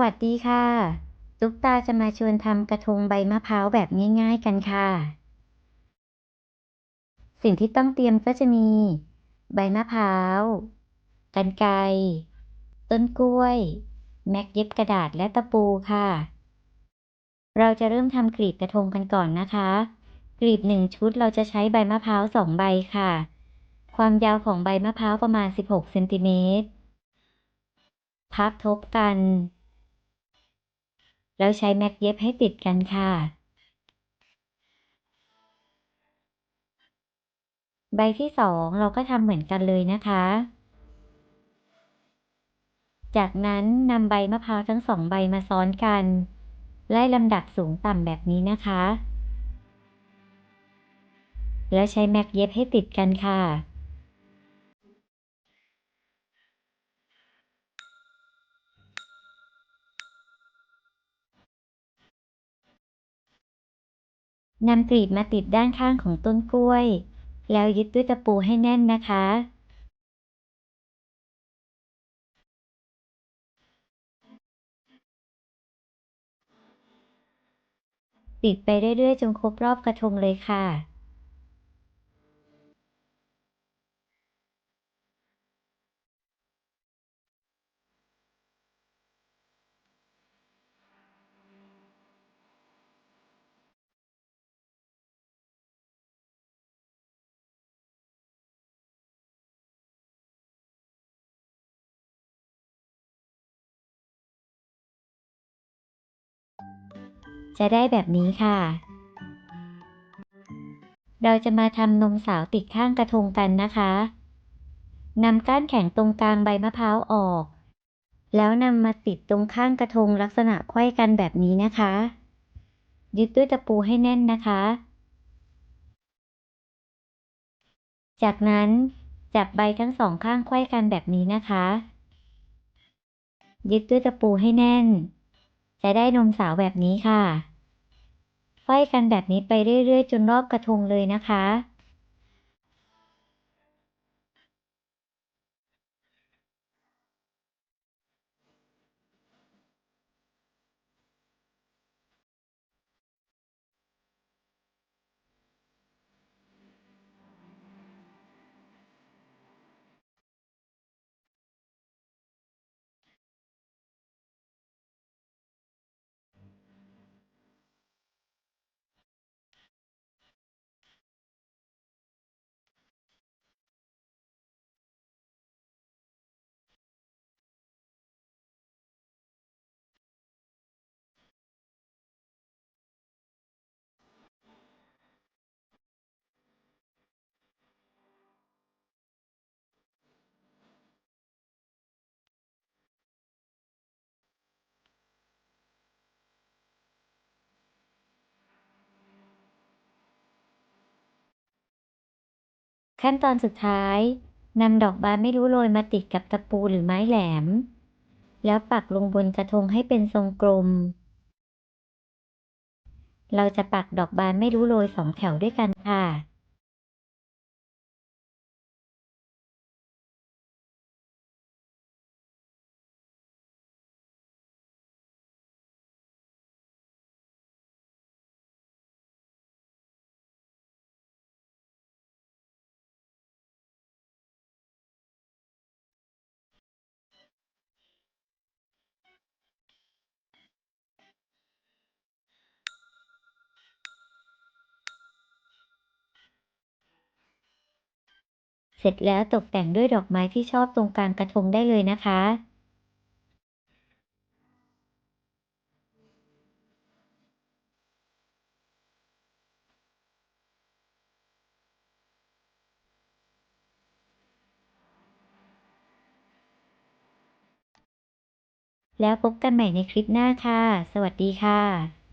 วัสดีค่ะ ตุ๊กตาจะมาชวนทำกระทงใบมะพร้าวแบบง่ายๆกันค่ะ สิ่งที่ต้องเตรียมก็จะมี ใบมะพร้าวกรรไกต้นกล้วย แม็กเย็บกระดาษและตะปูค่ะ เราจะเริ่มทำกลีบกระทงกันก่อนนะคะ กลีบหนึ่งชุดเราจะใช้ใบมะพร้าวสองใบค่ะ ความยาวของใบมะพร้าวประมาณ 16เซนติเมตรพับทบกัน แล้วใช้แม็กเย็บให้ติดกันค่ะ ใบที่สองเราก็ทำเหมือนกันเลยนะคะ จากนั้นนำใบมะพร้าวทั้งสองใบมาซ้อนกัน ไล่ลำดับสูงต่ำแบบนี้นะคะ แล้วใช้แม็กเย็บให้ติดกันค่ะ นำกรีบมาติดด้านข้างของต้นกล้วย แล้วยึดด้วยตะปูให้แน่นนะคะ ติดไปเรื่อยๆจนครบรอบกระทงเลยค่ะ จะได้แบบนี้ค่ะ เราจะมาทำนมสาวติดข้างกระทงกันนะคะนำก้านแข็งตรงกลางใบมะพร้าวออก แล้วนำมาติดตรงข้างกระทงลักษณะไขว้กันแบบนี้นะคะ ยึดด้วยตะปูให้แน่นนะคะ จากนั้นจับใบทั้งสองข้างไขว้กันแบบนี้นะคะ ยึดด้วยตะปูให้แน่น จะได้นมสาวแบบนี้ค่ะไฟกันแบบนี้ไปเรื่อยๆ จนรอบกระทงเลยนะคะ ขั้นตอนสุดท้ายนำดอกบานไม่รู้โรยมาติดกับตะปูหรือไม้แหลม แล้วปักลงบนกระทงให้เป็นทรงกลม เราจะปักดอกบานไม่รู้โรยสองแถวด้วยกันค่ะ เสร็จแล้วตกแต่งด้วยดอกไม้ที่ชอบตรงกลางกระทงได้เลยนะคะ แล้วพบกันใหม่ในคลิปหน้าค่ะ สวัสดีค่ะ